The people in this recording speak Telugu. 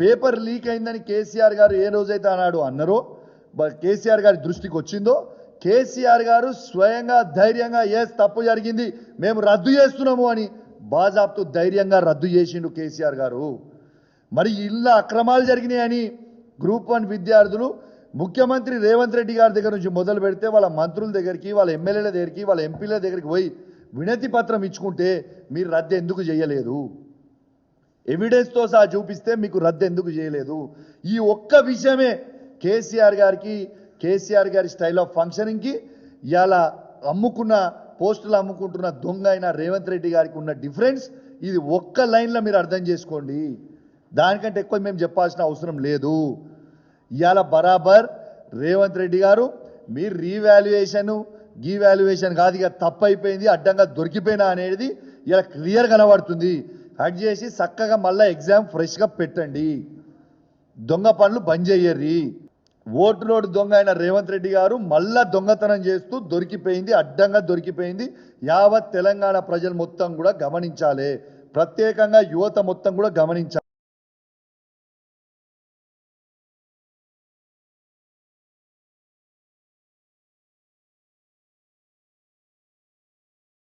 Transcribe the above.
పేపర్ లీక్ అయిందని కేసీఆర్ గారు ఏ రోజైతే అన్నాడు అన్నారో కేసీఆర్ గారి దృష్టికి వచ్చిందో కేసీఆర్ గారు స్వయంగా ధైర్యంగా ఎస్ తప్పు జరిగింది మేము రద్దు చేస్తున్నాము అని బాజాబ్తో ధైర్యంగా రద్దు చేసిండు కేసీఆర్ గారు. మరి ఇళ్ళ అక్రమాలు జరిగినాయని గ్రూప్ వన్ విద్యార్థులు ముఖ్యమంత్రి రేవంత్ రెడ్డి గారి దగ్గర నుంచి మొదలు పెడితే వాళ్ళ మంత్రుల దగ్గరికి వాళ్ళ ఎమ్మెల్యేల దగ్గరికి వాళ్ళ ఎంపీల దగ్గరికి పోయి వినతి పత్రం ఇచ్చుకుంటే మీరు రద్దు ఎందుకు చేయలేదు? ఎవిడెన్స్తో సహా చూపిస్తే మీకు రద్దు ఎందుకు చేయలేదు. ఈ ఒక్క విషయమే కేసీఆర్ గారికి కేసీఆర్ గారి స్టైల్ ఆఫ్ ఫంక్షనింగ్కి ఇలా అమ్ముకున్న పోస్టులు అమ్ముకుంటున్న దొంగ అయిన రేవంత్ రెడ్డి గారికి ఉన్న డిఫరెన్స్ ఇది ఒక్క లైన్లో మీరు అర్థం చేసుకోండి. దానికంటే ఎక్కువ మేము చెప్పాల్సిన అవసరం లేదు. ఇవాళ బరాబర్ రేవంత్ రెడ్డి గారు మీరు రీవాల్యుయేషన్ గీవాల్యుయేషన్ కాదు ఇక తప్పు అయిపోయింది అడ్డంగా దొరికిపోయినా అనేది ఇలా క్లియర్ కనబడుతుంది. కట్ చేసి చక్కగా మళ్ళీ ఎగ్జామ్ ఫ్రెష్గా పెట్టండి. దొంగ పనులు బంద్ చెయ్యర్రి ఓటులోడు దొంగ అయిన రేవంత్ రెడ్డి గారు మళ్ళా దొంగతనం చేస్తూ దొరికిపోయింది అడ్డంగా దొరికిపోయింది. యావత్ తెలంగాణ ప్రజలు మొత్తం కూడా గమనించాలి. ప్రత్యేకంగా యువత మొత్తం కూడా గమనించాలి.